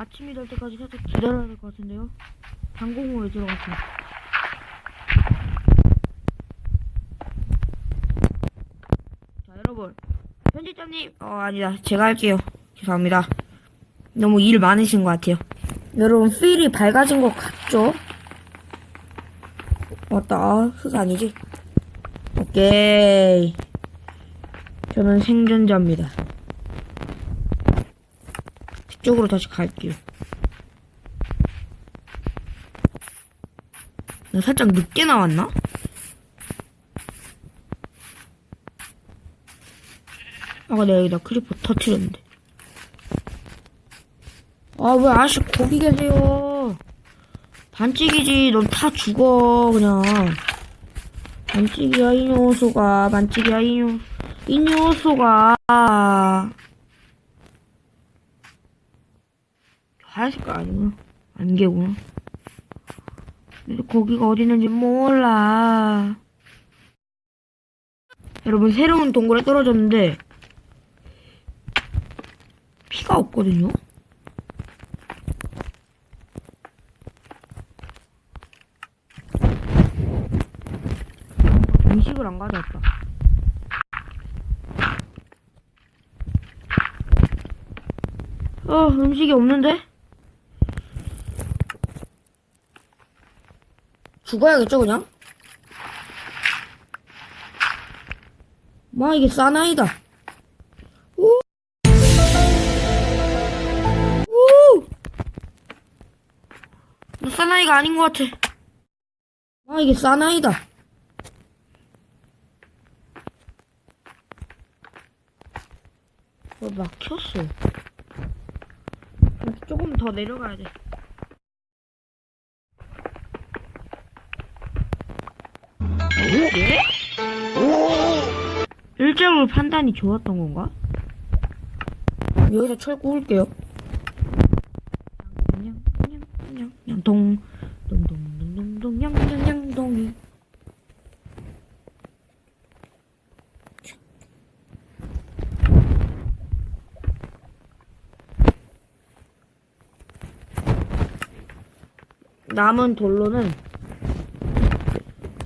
아침이 될 때까지 살짝 기다려야 될 것 같은데요. 방공호에 들어갔어요. 자, 여러분. 편집자님, 어, 아니다. 제가 할게요. 죄송합니다. 너무 일 많으신 것 같아요. 여러분, 필이 밝아진 것 같죠? 맞다. 아, 흙 아니지? 오케이. 저는 생존자입니다. 그쪽으로 다시 갈게요. 나 살짝 늦게 나왔나? 아까 내가 여기다 크리퍼 터트렸는데. 아, 왜 아저씨 거기 계세요? 반칙이지. 넌 다 죽어, 그냥. 반칙이야, 이 녀석아. 반칙이야, 이 녀, 이 녀석아. 하얀색깔 아니구나. 안개구나. 근데 거기가 어디 있는지 몰라. 여러분, 새로운 동굴에 떨어졌는데, 피가 없거든요? 음식을 안 가져왔다. 어, 음식이 없는데? 죽어야겠죠, 그냥? 마, 이게 사나이다. 오! 오! 나 사나이가 아닌 것 같아. 아, 이게 사나이다. 어, 막혔어. 조금 더 내려가야 돼. 예? 일정을 판단이 좋았던 건가? 여기서 철 구울게요. 양동 동동동동동 양양 양동이 남은 돌로는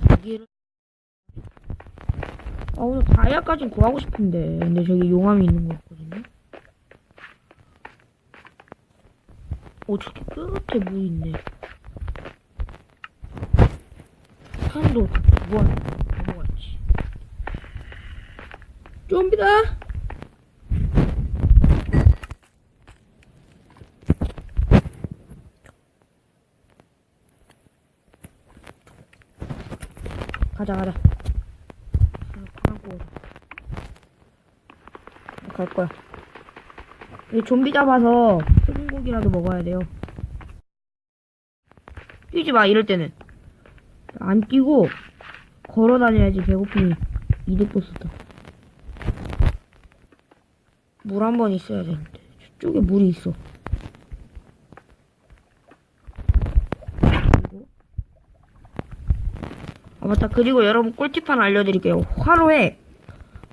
여기를 아 오늘 다이아까진 구하고 싶은데. 근데 저기 용암이 있는 거 같거든요. 오 저기 끝에 물 있네. 산도 두번 넘어갔지. 좀비다! 가자 가자 하고 갈 거야. 이 좀비 잡아서 소금고기라도 먹어야 돼요. 뛰지 마 이럴 때는. 안 뛰고 걸어 다녀야지 배고프니. 이득 보스다. 물 한 번 있어야 되는데. 저쪽에 물이 있어. 아 맞다. 그리고 여러분 꿀팁 하나 알려드릴게요. 화로에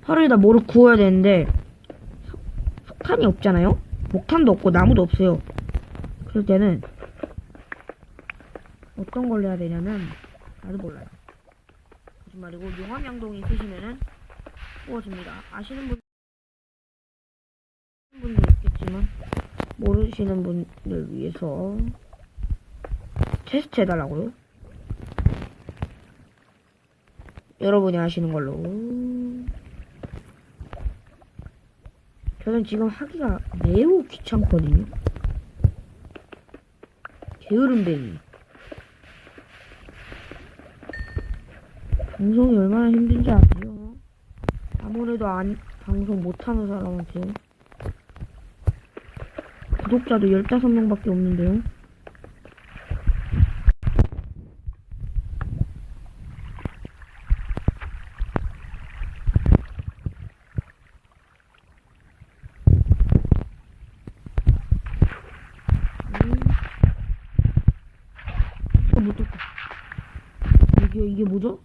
화로에다 뭐를 구워야 되는데 석- 석탄이 없잖아요? 목탄도 없고 나무도 없어요. 그럴 때는 어떤 걸로 해야 되냐면 나도 몰라요. 거짓말이고 용암양동이 있으시면은 구워집니다. 아시는 분 분도 있겠지만 모르시는 분들 위해서 테스트 해달라고요. 여러분이 아시는 걸로. 저는 지금 하기가 매우 귀찮거든요. 게으름뱅이. 방송이 얼마나 힘든지 아세요? 아무래도 안, 방송 못하는 사람한테요. 구독자도 15명밖에 없는데요. 어, 못 떴다. 이게, 이게 뭐죠?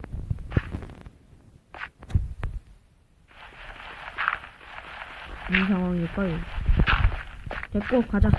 이 상황일까요? 됐고, 가자.